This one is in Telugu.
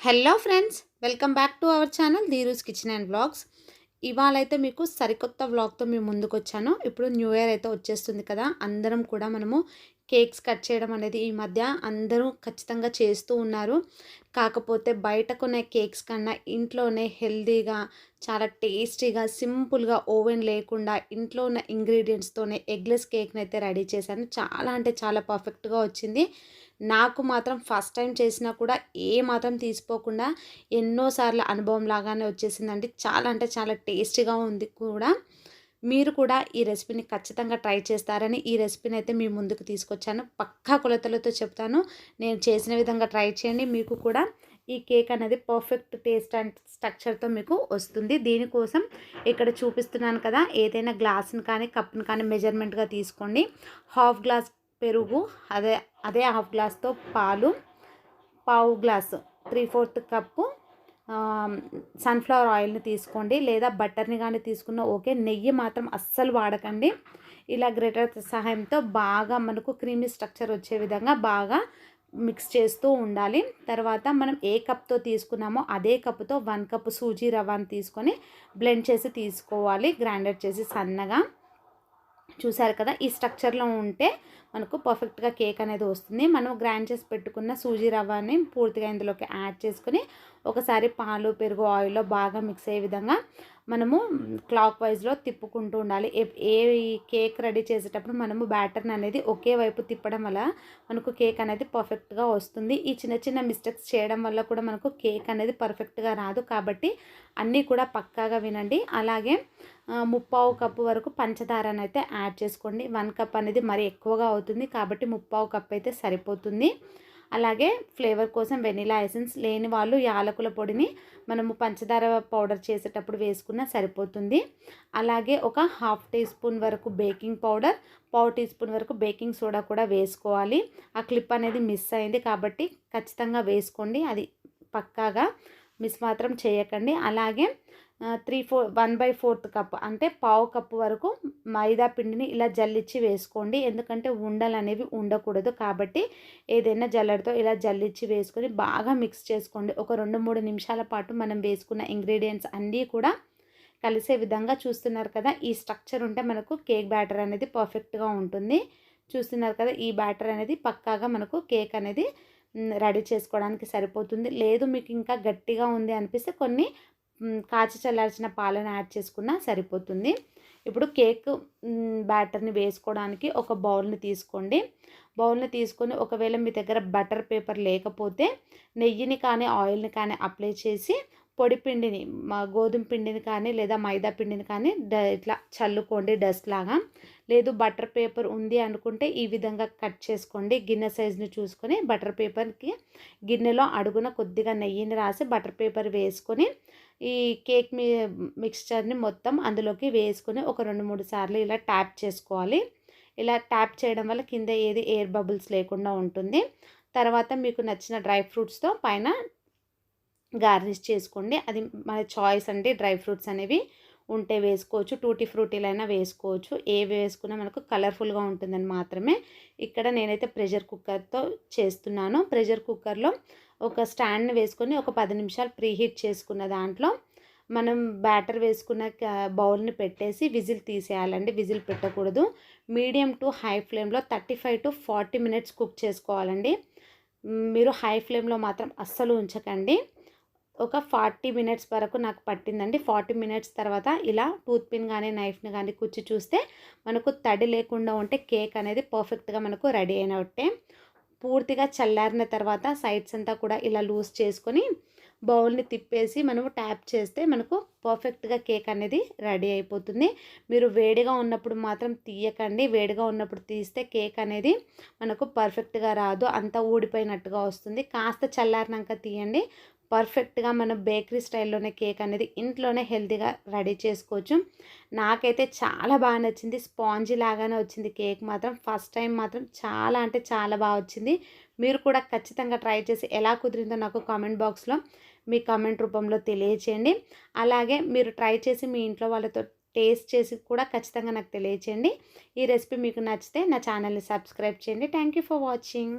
Hello friends welcome back to our channel Dheeru's kitchen and blogs ఇవాళ అయితే మీకు సరికొత్త వ్లాగ్తో మేము ముందుకు వచ్చాను ఇప్పుడు న్యూ ఇయర్ అయితే వచ్చేస్తుంది కదా అందరం కూడా మనము కేక్స్ కట్ చేయడం అనేది ఈ మధ్య అందరూ ఖచ్చితంగా చేస్తూ ఉన్నారు. కాకపోతే బయట కొనే కేక్స్ కన్నా ఇంట్లోనే హెల్దీగా చాలా టేస్టీగా సింపుల్గా ఓవెన్ లేకుండా ఇంట్లో ఉన్న ఇంగ్రీడియంట్స్తోనే ఎగ్లెస్ కేక్ని అయితే రెడీ చేశాను. చాలా అంటే చాలా పర్ఫెక్ట్గా వచ్చింది. నాకు మాత్రం ఫస్ట్ టైం చేసినా కూడా ఏ మాత్రం తీసిపోకుండా ఎన్నోసార్లు అనుభవం లాగానే వచ్చేసిందండి. చాలా అంటే చాలా టేస్టీగా ఉంది కూడా. మీరు కూడా ఈ రెసిపీని ఖచ్చితంగా ట్రై చేస్తారని ఈ రెసిపీని అయితే మీ ముందుకు తీసుకొచ్చాను. పక్కా కొలతలతో చెప్తాను. నేను చేసిన విధంగా ట్రై చేయండి. మీకు కూడా ఈ కేక్ అనేది పర్ఫెక్ట్ టేస్ట్ అండ్ స్ట్రక్చర్తో మీకు వస్తుంది. దీనికోసం ఇక్కడ చూపిస్తున్నాను కదా ఏదైనా గ్లాస్ని కానీ కప్ని కానీ మెజర్మెంట్గా తీసుకోండి. హాఫ్ గ్లాస్ పెరుగు అదే అదే హాఫ్ గ్లాస్తో పాలు పావు glass three fourth cup sunflower ఆయిల్ని తీసుకోండి. లేదా బటర్ని కానీ తీసుకున్న ఓకే నెయ్యి మాత్రం అస్సలు వాడకండి. ఇలా గ్రేటర్ సహాయంతో బాగా మనకు క్రీమీ స్ట్రక్చర్ వచ్చే విధంగా బాగా మిక్స్ చేస్తూ ఉండాలి. తర్వాత మనం ఏ కప్తో తీసుకున్నామో అదే కప్తో వన్ కప్ సూజీ రవ్వను తీసుకొని బ్లెండ్ చేసి తీసుకోవాలి గ్రైండర్ చేసి సన్నగా. చూసారు కదా ఈ స్ట్రక్చర్లో ఉంటే మనకు పర్ఫెక్ట్గా కేక్ అనేది వస్తుంది. మనం గ్రైండ్ చేసి పెట్టుకున్న సూజీ రవ్వని పూర్తిగా ఇందులోకి యాడ్ చేసుకుని ఒకసారి పాలు పెరుగు ఆయిల్లో బాగా మిక్స్ అయ్యే విధంగా మనము క్లాక్ వైజ్లో తిప్పుకుంటూ ఉండాలి. ఏ కేక్ రెడీ చేసేటప్పుడు మనము బ్యాటర్ని అనేది ఒకే వైపు తిప్పడం వల్ల మనకు కేక్ అనేది పర్ఫెక్ట్గా వస్తుంది. ఈ చిన్న చిన్న మిస్టేక్స్ చేయడం వల్ల కూడా మనకు కేక్ అనేది పర్ఫెక్ట్గా రాదు కాబట్టి అన్నీ కూడా పక్కాగా వినండి. అలాగే ముప్పావు కప్పు వరకు పంచదారని అయితే యాడ్ చేసుకోండి. వన్ కప్ అనేది మరి ఎక్కువగా అవుతుంది కాబట్టి ముప్పావు కప్ అయితే సరిపోతుంది. అలాగే ఫ్లేవర్ కోసం వెనిలా ఎసెన్స్ లేని వాళ్ళు యాలకుల పొడిని మనము పంచదార పౌడర్ చేసేటప్పుడు వేసుకున్నా సరిపోతుంది. అలాగే ఒక హాఫ్ టీ స్పూన్ వరకు బేకింగ్ పౌడర్ పావు టీ స్పూన్ వరకు బేకింగ్ సోడా కూడా వేసుకోవాలి. ఆ క్లిప్ అనేది మిస్ అయింది కాబట్టి ఖచ్చితంగా వేసుకోండి. అది పక్కాగా మిస్ మాత్రం చేయకండి. అలాగే three four one by fourth cup అంటే పావు కప్పు వరకు మైదా పిండిని ఇలా జల్లిచ్చి వేసుకోండి. ఎందుకంటే ఉండలు అనేవి ఉండకూడదు కాబట్టి ఏదైనా జల్లడితో ఇలా జల్లిచ్చి వేసుకొని బాగా మిక్స్ చేసుకోండి. ఒక రెండు మూడు నిమిషాల పాటు మనం వేసుకున్న ఇంగ్రీడియంట్స్ అన్నీ కూడా కలిసే విధంగా చూస్తున్నారు కదా ఈ స్ట్రక్చర్ ఉంటే మనకు కేక్ బ్యాటర్ అనేది పర్ఫెక్ట్గా ఉంటుంది. చూస్తున్నారు కదా ఈ బ్యాటర్ అనేది పక్కాగా మనకు కేక్ అనేది రెడీ చేసుకోవడానికి సరిపోతుంది. లేదు మీకు ఇంకా గట్టిగా ఉంది అనిపిస్తే కొన్ని కాచి చల్లార్చిన పాలను యాడ్ చేసుకున్నా సరిపోతుంది. ఇప్పుడు కేక్ బ్యాటర్ని వేసుకోవడానికి ఒక బౌల్ని తీసుకోండి. బౌల్ని తీసుకొని ఒకవేళ మీ దగ్గర బటర్ పేపర్ లేకపోతే నెయ్యిని కానీ ఆయిల్ని కానీ అప్లై చేసి పొడి పిండిని గోధుమ పిండిని కానీ లేదా మైదా పిండిని కానీ డ ఇట్లా చల్లుకోండి డస్ట్ లాగా. లేదు బటర్ పేపర్ ఉంది అనుకుంటే ఈ విధంగా కట్ చేసుకోండి. గిన్నె సైజుని చూసుకొని బటర్ పేపర్కి గిన్నెలో అడుగున కొద్దిగా నెయ్యిని రాసి బటర్ పేపర్ వేసుకొని ఈ కేక్ మీ మిక్స్చర్ని మొత్తం అందులోకి వేసుకొని ఒక రెండు మూడు సార్లు ఇలా ట్యాప్ చేసుకోవాలి. ఇలా ట్యాప్ చేయడం వల్ల కింద ఏది ఎయిర్ బబుల్స్ లేకుండా ఉంటుంది. తర్వాత మీకు నచ్చిన డ్రై ఫ్రూట్స్తో పైన గార్నిష్ చేసుకోండి. అది మన చాయిస్ అండి డ్రై ఫ్రూట్స్ అనేవి ఉంటే వేసుకోవచ్చు. టూటీ ఫ్రూటీలైనా వేసుకోవచ్చు. ఏవి వేసుకున్నా మనకు కలర్ఫుల్గా ఉంటుందని మాత్రమే ఇక్కడ నేనైతే ప్రెషర్ కుక్కర్తో చేస్తున్నాను. ప్రెషర్ కుక్కర్లో ఒక స్టాండ్ని వేసుకొని ఒక పది నిమిషాలు ప్రీహీట్ చేసుకున్న దాంట్లో మనం బ్యాటర్ వేసుకున్న బౌల్ని పెట్టేసి విజిల్ తీసేయాలండి. విజిల్ పెట్టకూడదు. మీడియం టు హై ఫ్లేమ్లో thirty five to forty minutes cook చేసుకోవాలండి. మీరు హై ఫ్లేమ్లో మాత్రం అస్సలు ఉంచకండి. ఒక ఫార్టీ మినిట్స్ వరకు నాకు పట్టిందండి. ఫార్టీ మినిట్స్ తర్వాత ఇలా టూత్ పిన్ కానీ నైఫ్ని కానీ కుచ్చి చూస్తే మనకు తడి లేకుండా ఉంటే కేక్ అనేది పర్ఫెక్ట్గా మనకు రెడీ అయినట్టే పూర్తిగా చల్లారిన తర్వాత సైడ్స్ అంతా కూడా ఇలా లూజ్ చేసుకొని బౌల్ని తిప్పేసి మనము ట్యాప్ చేస్తే మనకు పర్ఫెక్ట్గా కేక్ అనేది రెడీ అయిపోతుంది. మీరు వేడిగా ఉన్నప్పుడు మాత్రం తీయకండి. వేడిగా ఉన్నప్పుడు తీస్తే కేక్ అనేది మనకు పర్ఫెక్ట్గా రాదు. అంతా ఊడిపోయినట్టుగా వస్తుంది. కాస్త చల్లారినాక తీయండి. పర్ఫెక్ట్గా మన బేకరీ స్టైల్లోనే కేక్ అనేది ఇంట్లోనే హెల్తీగా రెడీ చేసుకోవచ్చు. నాకైతే చాలా బాగా నచ్చింది. స్పాంజీ లాగానే వచ్చింది కేక్ మాత్రం. ఫస్ట్ టైం మాత్రం చాలా అంటే చాలా బాగా వచ్చింది. మీరు కూడా ఖచ్చితంగా ట్రై చేసి ఎలా కుదిరిందో నాకు కామెంట్ బాక్స్లో మీ కామెంట్ రూపంలో తెలియచేయండి. అలాగే మీరు ట్రై చేసి మీ ఇంట్లో వాళ్ళతో టేస్ట్ చేసి కూడా ఖచ్చితంగా నాకు తెలియచేయండి. ఈ రెసిపీ మీకు నచ్చితే నా ఛానల్ని సబ్స్క్రైబ్ చేయండి. Thank for watching.